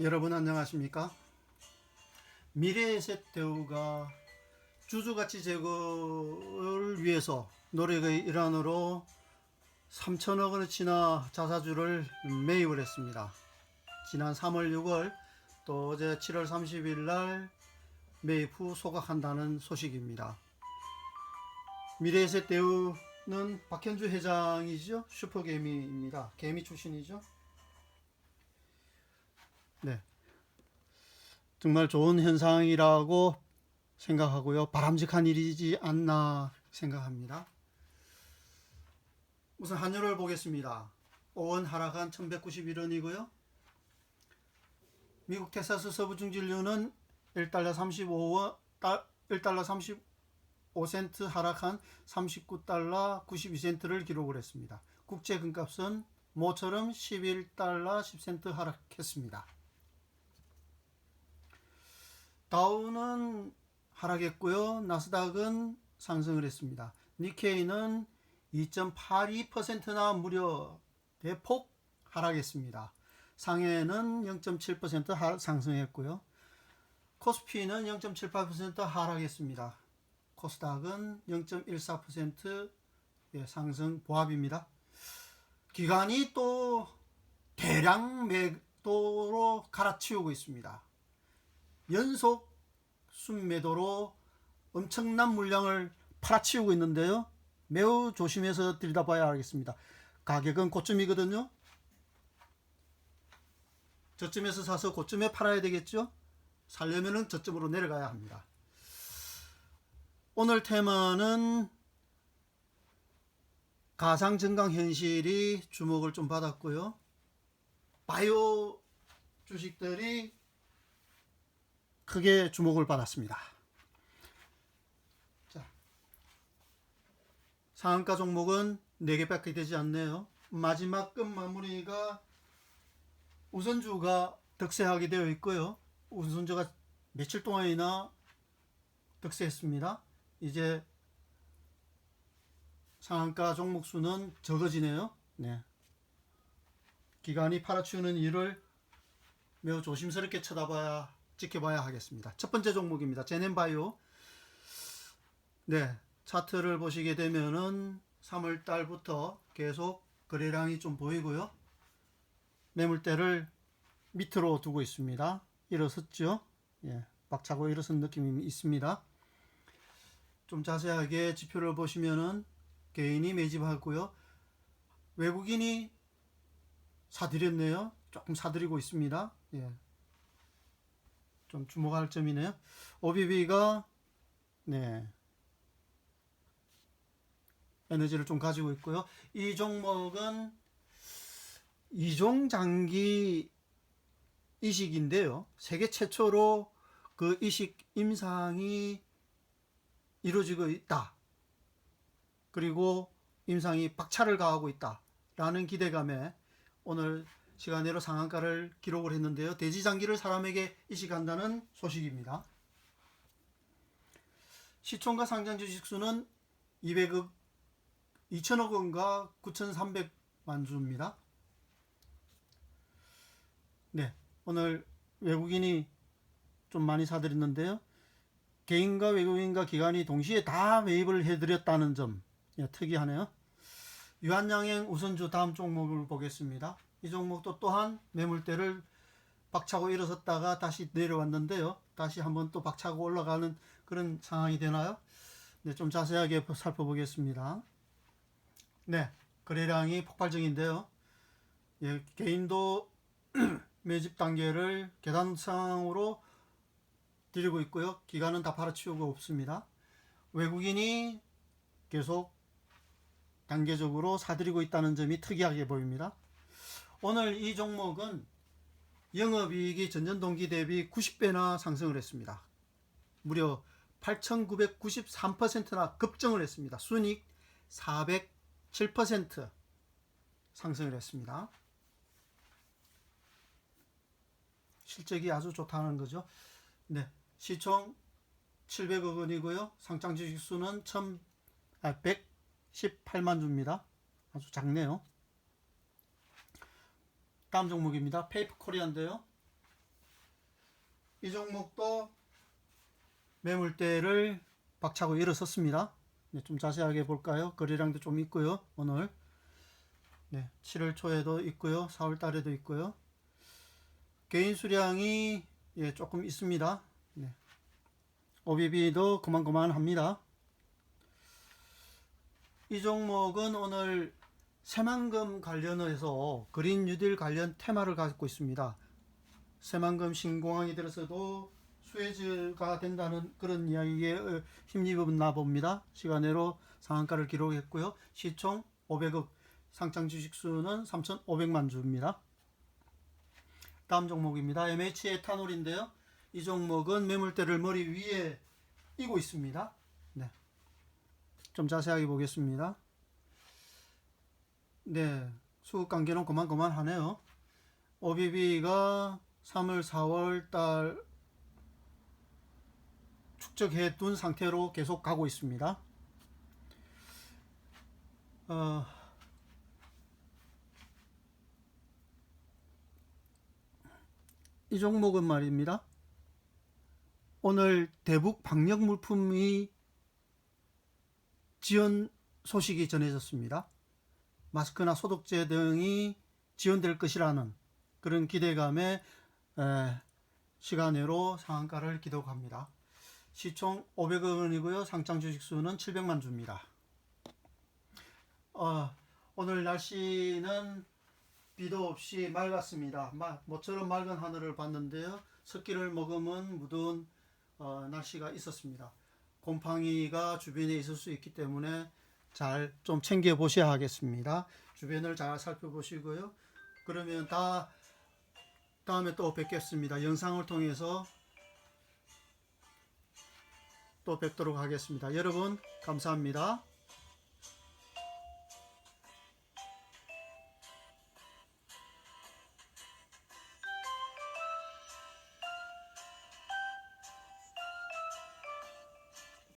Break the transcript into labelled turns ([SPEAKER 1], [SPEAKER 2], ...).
[SPEAKER 1] 여러분 안녕하십니까? 미래에셋 대우가 주주가치 제거를 위해서 노력의 일환으로 3천억 원어치나 자사주를 매입을 했습니다. 지난 3월 6월 또 어제 7월 30일 날 매입 후 소각한다는 소식입니다. 미래에셋 대우는 박현주 회장이죠. 슈퍼개미입니다. 개미 출신이죠. 네. 정말 좋은 현상이라고 생각하고요. 바람직한 일이지 않나 생각합니다. 우선 환율을 보겠습니다. 5원 하락한 1191원이고요. 미국 텍사스 서부 중진류는 1달러 35원 1달러 35센트 하락한 39달러 92센트를 기록을 했습니다. 국제 금값은 모처럼 11달러 10센트 하락했습니다. 다우는 하락했고요. 나스닥은 상승을 했습니다. 니케이는 2.82%나 무려 대폭 하락했습니다. 상해는 0.7% 하- 상승했고요. 코스피는 0.78% 하락했습니다. 코스닥은 0.14% 예, 상승 보합입니다. 기관이 또 대량 매도로 갈아치우고 있습니다. 연속 순매도로 엄청난 물량을 팔아치우고 있는데요. 매우 조심해서 들여다봐야 하겠습니다. 가격은 고점이거든요. 저점에서 사서 고점에 팔아야 되겠죠. 살려면은 저점으로 내려가야 합니다. 오늘 테마는 가상 증강 현실이 주목을 좀 받았고요. 바이오 주식들이 크게 주목을 받았습니다. 자, 상한가 종목은 4개밖에 되지 않네요. 마지막 끝 마무리가 우선주가 득세하게 되어 있고요. 우선주가 며칠 동안이나 득세했습니다. 이제 상한가 종목 수는 적어지네요. 네. 기관이 팔아치우는 일을 매우 조심스럽게 쳐다봐야 지켜봐야 하겠습니다. 첫 번째 종목입니다. 제넨바이오. 네, 차트를 보시게 되면은 3월 달부터 계속 거래량이 좀 보이고요. 매물대를 밑으로 두고 있습니다. 일어섰죠? 예, 박차고 일어선 느낌이 있습니다. 좀 자세하게 지표를 보시면은 개인이 매집하고요. 외국인이 사들였네요. 조금 사들이고 있습니다. 예. 좀 주목할 점이네요. OBB가 네. 에너지를 좀 가지고 있고요. 이 종목은 이종 장기 이식인데요. 세계 최초로 그 이식 임상이 이루어지고 있다. 그리고 임상이 박차를 가하고 있다 라는 기대감에 오늘 시간으로 상한가를 기록을 했는데요. 대지장기를 사람에게 이식한다는 소식입니다. 시총과 상장 주식수는 200억 2천억 원과 9,300만 주입니다. 네, 오늘 외국인이 좀 많이 사들였는데요. 개인과 외국인과 기관이 동시에 다 매입을 해드렸다는 점 예, 특이하네요. 유한양행 우선주 다음 종목을 보겠습니다. 이 종목도 또한 매물대를 박차고 일어섰다가 다시 내려왔는데요. 다시 한번 또 박차고 올라가는 그런 상황이 되나요? 네, 좀 자세하게 살펴보겠습니다. 네, 거래량이 폭발적인데요. 예, 개인도 매집 단계를 계단 상황으로 드리고 있고요. 기관은 다 팔아치우고 없습니다. 외국인이 계속 단계적으로 사들이고 있다는 점이 특이하게 보입니다. 오늘 이 종목은 영업이익이 전년 동기 대비 90배나 상승을 했습니다. 무려 8,993%나 급증을 했습니다. 순익 407% 상승을 했습니다. 실적이 아주 좋다는 거죠. 네, 시총 700억 원이고요. 상장 주식 수는 1 118만 주입니다. 아주 작네요. 다음 종목입니다. 페이퍼 코리아인데요. 이 종목도 매물대를 박차고 일어섰습니다. 네, 좀 자세하게 볼까요? 거래량도 좀 있고요. 오늘 네, 7월 초에도 있고요. 4월 달에도 있고요. 개인 수량이 예, 조금 있습니다. 네. OBB도 그만그만합니다. 이 종목은 오늘 새만금 관련해서 그린 뉴딜 관련 테마를 갖고 있습니다. 새만금 신공항이 들어서도 수혜주가 된다는 그런 이야기에 어, 힘입었나 봅니다. 시간으로 상한가를 기록했고요. 시총 500억, 상장 주식수는 3,500만 주입니다. 다음 종목입니다. MH 에탄올인데요. 이 종목은 매물대를 머리 위에 이고 있습니다. 네. 좀 자세하게 보겠습니다. 네. 수급 관계는 그만 그만 하네요. OBB가 3월, 4월 달 축적해 둔 상태로 계속 가고 있습니다. 어, 이 종목은 말입니다. 오늘 대북 방역 물품이 지원 소식이 전해졌습니다. 마스크나 소독제 등이 지원될 것이라는 그런 기대감에 에, 시간으로 상한가를 기록합니다. 시총 500억 원이고요. 상장 주식수는 700만 주입니다. 어, 오늘 날씨는 비도 없이 맑았습니다. 마- 모처럼 맑은 하늘을 봤는데요. 습기를 머금은 무더운 어, 날씨가 있었습니다. 곰팡이가 주변에 있을 수 있기 때문에 잘 좀 챙겨 보셔야 하겠습니다. 주변을 잘 살펴보시고요. 그러면 다 다음에 또 뵙겠습니다. 영상을 통해서 또 뵙도록 하겠습니다. 여러분 감사합니다.